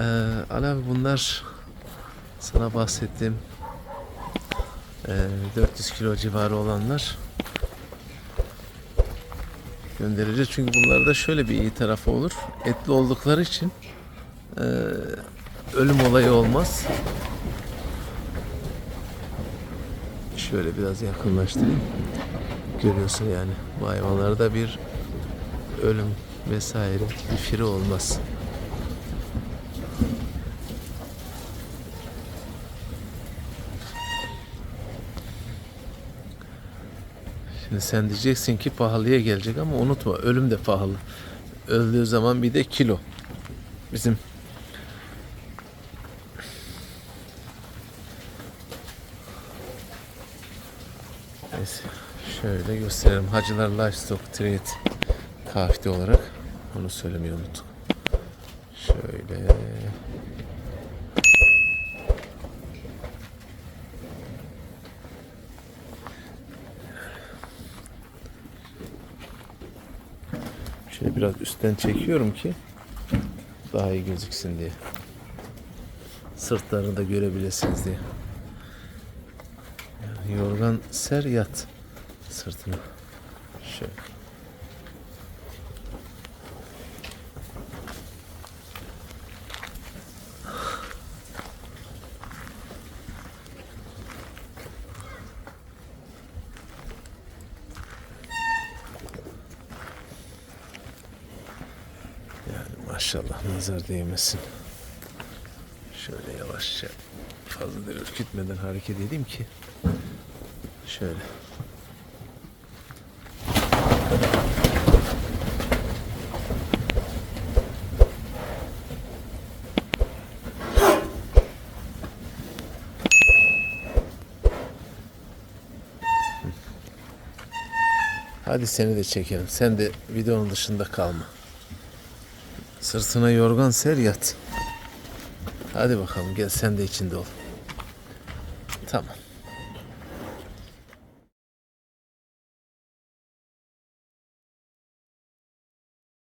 Ee, Ali abi bunlar sana bahsettiğim ee, 400 kilo civarı olanlar göndereceğiz. Çünkü bunlarda şöyle bir iyi tarafı olur. Etli oldukları için ee, ölüm olayı olmaz. Şöyle biraz yakınlaştırayım. Görüyorsun yani bu hayvanlarda bir ölüm vesaire bir firi olmaz. Şimdi sen diyeceksin ki pahalıya gelecek ama unutma ölüm de pahalı. Öldüğü zaman bir de kilo. Bizim Neyse şöyle gösterelim. Hacılar Livestock Trade KFT olarak onu söylemeyi unuttuk. Şöyle Şöyle biraz üstten çekiyorum ki daha iyi gözüksün diye. Sırtlarını da görebilirsiniz diye. Yani yorgan ser yat sırtına. Şöyle. Yani maşallah nazar değmesin. Şöyle yavaşça fazla da ürkütmeden hareket edeyim ki şöyle. Hadi seni de çekelim. Sen de videonun dışında kalma. Sırtına yorgan ser yat. Hadi bakalım gel sen de içinde ol. Tamam.